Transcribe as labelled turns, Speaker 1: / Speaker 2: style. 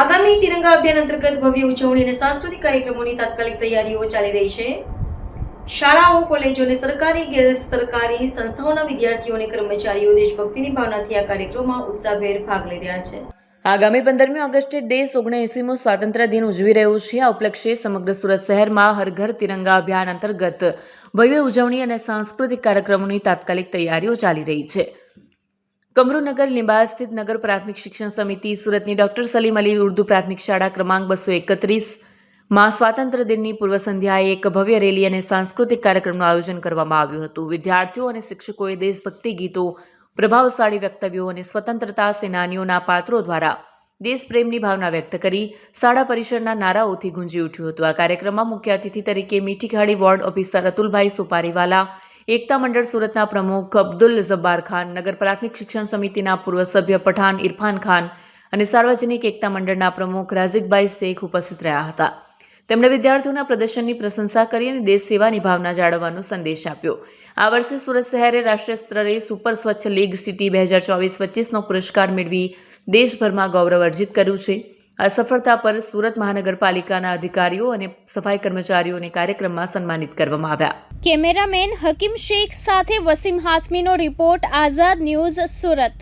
Speaker 1: આગામી તિરંગા અભિયાન અંતર્ગત ભવ્ય ઉજવણી અને સાંસ્કૃતિક કાર્યક્રમોની તાત્કાલિક તૈયારીઓ ચાલી રહી છે. શાળાઓ, કોલેજો અને સરકારી ગેર સરકારી સંસ્થાઓના વિદ્યાર્થીઓ અને કર્મચારીઓ દેશભક્તિની ભાવનાથી આ કાર્યક્રમમાં ઉત્સાહભેર ભાગ લઈ રહ્યા છે.
Speaker 2: આગામી પંદરમી ઓગસ્ટે દેશ ઓગણએંસીમો સ્વાતંત્ર્ય દિન ઉજવી રહ્યો છે. આ ઉપલક્ષે સમગ્ર સુરત શહેરમાં હર ઘર તિરંગા અભિયાન અંતર્ગત ભવ્ય ઉજવણી અને સાંસ્કૃતિક કાર્યક્રમોની તાત્કાલિક તૈયારીઓ ચાલી રહી છે. કમરુનગર લીંબાયત સ્થિત નગર પ્રાથમિક શિક્ષણ સમિતિ સુરતની ડોક્ટર સલીમ અલી ઉર્દુ પ્રાથમિક શાળા ક્રમાંક બસો એકત્રીસમાં સ્વાતંત્ર્ય દિનની પૂર્વ સંધ્યાએ એક ભવ્ય રેલી અને સાંસ્કૃતિક કાર્યક્રમનું આયોજન કરવામાં આવ્યું હતું. વિદ્યાર્થીઓ અને શિક્ષકોએ દેશભક્તિ ગીતો, પ્રભાવશાળી વક્તવ્યો અને સ્વતંત્રતા સેનાનીઓના પાત્રો દ્વારા દેશપ્રેમની ભાવના વ્યક્ત કરી શાળા પરિસરના નારાઓથી ગુંજી ઉઠ્યું હતું. આ કાર્યક્રમમાં મુખ્ય અતિથિ તરીકે મીઠીખાડી વોર્ડ ઓફિસર અતુલભાઈ સુપારીવાલા એકતા મંડળ સુરતના પ્રમુખ અબ્દુલ જબ્બાર ખાન, નગર પ્રાથમિક શિક્ષણ સમિતિના પૂર્વ સભ્ય પઠાણ ઇરફાન ખાન અને સાર્વજનિક એકતા મંડળના પ્રમુખ રાઝિકભાઈ શેખ ઉપસ્થિત રહ્યા હતા. તેમણે વિદ્યાર્થીઓના પ્રદર્શનની પ્રશંસા કરી અને દેશ સેવાની ભાવના જાળવવાનો સંદેશ આપ્યો. આ વર્ષે સુરત શહેરે રાષ્ટ્રીય સ્તરે સુપર સ્વચ્છ લીગ સિટી બે હજાર ચોવીસ પચીસનો પુરસ્કાર મેળવી દેશભરમાં ગૌરવ અર્જિત કર્યું છે. આ સફળતા પર સુરત મહાનગરપાલિકાના અધિકારીઓ અને સફાઈ કર્મચારીઓને કાર્યક્રમમાં સન્માનિત કરવામાં આવ્યા.
Speaker 3: કેમેરામેન હકીમ શેખ સાથે વસીમ હાસમીનો રિપોર્ટ આઝાદ ન્યૂઝ સુરત.